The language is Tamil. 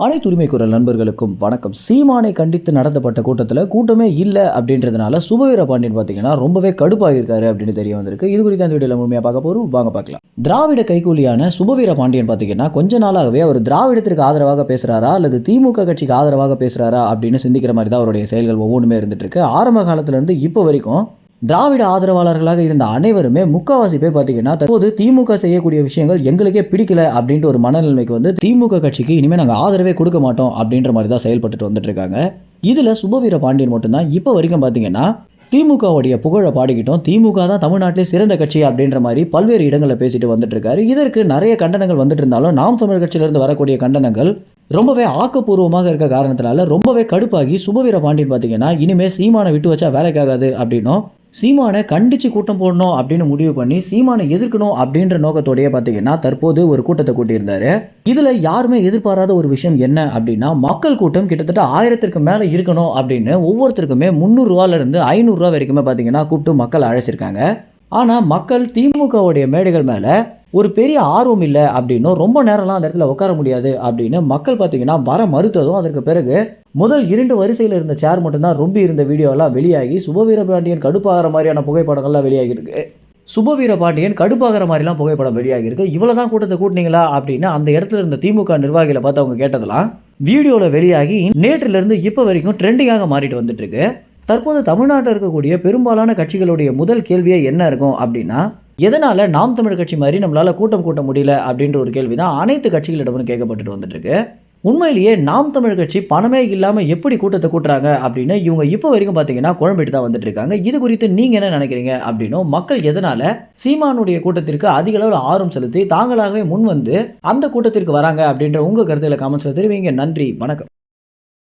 அனைத்து உரிமை குரல் நண்பர்களுக்கும் வணக்கம். சீமானை கண்டித்து நடத்தப்பட்ட கூட்டத்தில் கூட்டமே இல்லை அப்படின்றதுனால சுபவீர பாண்டியன் பார்த்தீங்கன்னா ரொம்பவே கடுப்பாகிருக்காரு அப்படின்னு தெரிய வந்திருக்கு. இது குறித்து அந்த வீடியோவில் முழுமையாக பார்க்க போகிறோம் வாங்க பார்க்கலாம். திராவிட கைக்கூலியான சுபவீர பாண்டியன் பார்த்தீங்கன்னா கொஞ்ச நாளாகவே அவர் திராவிடத்திற்கு ஆதரவாக பேசுகிறாரா அல்லது திமுக கட்சிக்கு ஆதரவாக பேசுகிறாரா அப்படின்னு சிந்திக்கிற மாதிரி தான் அவருடைய செயல்கள் ஒவ்வொன்றுமே இருந்துட்டு இருக்கு. ஆரம்ப காலத்திலேருந்து இப்போ வரைக்கும் திராவிட ஆதரவாளர்களாக இருந்த அனைவருமே முக்காவாசி பேர் பார்த்தீங்கன்னா தற்போது திமுக செய்யக்கூடிய விஷயங்கள் எங்களுக்கே பிடிக்கல அப்படின்ற ஒரு மனநிலைமைக்கு வந்து திமுக கட்சிக்கு இனிமேல் நாங்கள் ஆதரவே கொடுக்க மாட்டோம் அப்படின்ற மாதிரி தான் செயல்பட்டு வந்துட்டு இருக்காங்க இதில் சுபவீர பாண்டியன் மட்டும்தான் இப்போ வரைக்கும் பார்த்தீங்கன்னா திமுகவுடைய புகழை பாடிக்கிட்டோம். திமுக தான் தமிழ்நாட்டிலே சிறந்த கட்சி அப்படின்ற மாதிரி பல்வேறு இடங்களில் பேசிட்டு வந்துட்டு இருக்காரு இதற்கு நிறைய கண்டனங்கள் வந்துட்டு இருந்தாலும் நாம் தமிழ் கட்சியிலிருந்து வரக்கூடிய கண்டனங்கள் ரொம்பவே ஆக்கப்பூர்வமாக இருக்க காரணத்தினால ரொம்பவே கடுப்பாகி சுபவீர பாண்டியன் பார்த்தீங்கன்னா இனிமேல் சீமானை விட்டு வச்சா வேலைக்காகாது அப்படின்னும் சீமானை கண்டித்து கூட்டம் போடணும் அப்படின்னு முடிவு பண்ணி சீமானை எதிர்க்கணும் அப்படின்ற நோக்கத்தோடைய பார்த்தீங்கன்னா தற்போது ஒரு கூட்டத்தை கூட்டியிருந்தாரு. இதில் யாருமே எதிர்பாராத ஒரு விஷயம் என்ன அப்படின்னா மக்கள் கூட்டம் கிட்டத்தட்ட ஆயிரத்திற்கு மேலே இருக்கணும் அப்படின்னு ஒவ்வொருத்தருக்குமே முந்நூறுரூவால இருந்து ஐநூறுரூவா வரைக்குமே பார்த்தீங்கன்னா கூப்பிட்டு மக்கள் அழைச்சிருக்காங்க. ஆனால் மக்கள் திமுகவுடைய மேடைகள் மேலே ஒரு பெரிய ஆர்வம் இல்லை அப்படின்னும் ரொம்ப நேரம்லாம் அந்த இடத்துல உட்கார முடியாது அப்படின்னு மக்கள் பார்த்தீங்கன்னா வர மறுத்ததும் அதற்கு பிறகு முதல் இரண்டு வரிசையில் இருந்த சேர் மட்டும்தான் ரொம்ப இருந்த வீடியோலாம் வெளியாகி சுபவீர பாண்டியன் கடுப்பாகிற மாதிரியான புகைப்படங்கள்லாம் வெளியாகிருக்கு சுபவீர பாண்டியன் கடுப்பாகிற மாதிரிலாம் புகைப்படம் வெளியாகிருக்கு இவ்வளோ தான் கூட்டத்தை கூட்டினீங்களா அப்படின்னு அந்த இடத்துல இருந்த திமுக நிர்வாகிகளை பார்த்து அவங்க கேட்டதெல்லாம் வீடியோவில் வெளியாகி நேற்றிலிருந்து இப்போ வரைக்கும் ட்ரெண்டிங்காக மாறிட்டு வந்துட்டுருக்கு தற்போது தமிழ்நாட்டில் இருக்கக்கூடிய பெரும்பாலான கட்சிகளுடைய முதல் கேள்வியே என்ன இருக்கும் அப்படின்னா எதனால் நாம் தமிழ் கட்சி மாதிரி நம்மளால் கூட்டம் கூட்ட முடியல அப்படின்ற ஒரு கேள்வி தான் அனைத்து கட்சிகளிடமும் கேட்கப்பட்டுட்டு வந்துட்டுருக்கு. உண்மையிலேயே நாம் தமிழ் கட்சி பணமே இல்லாமல் எப்படி கூட்டத்தை கூட்டுறாங்க அப்படின்னு இவங்க இப்போ வரைக்கும் பார்த்தீங்கன்னா குழம்பிட்டு தான் வந்துட்டு இருக்காங்க இது குறித்து நீங்கள் என்ன நினைக்கிறீங்க அப்படின்னும் மக்கள் எதனால் சீமானுடைய கூட்டத்திற்கு அதிக அளவில் ஆர்வம் செலுத்தி தாங்களாகவே முன் வந்து அந்த கூட்டத்திற்கு வராங்க அப்படின்ற உங்கள் கருத்தில் கமெண்ட்ஸில் தெரிவிங்க. நன்றி வணக்கம்.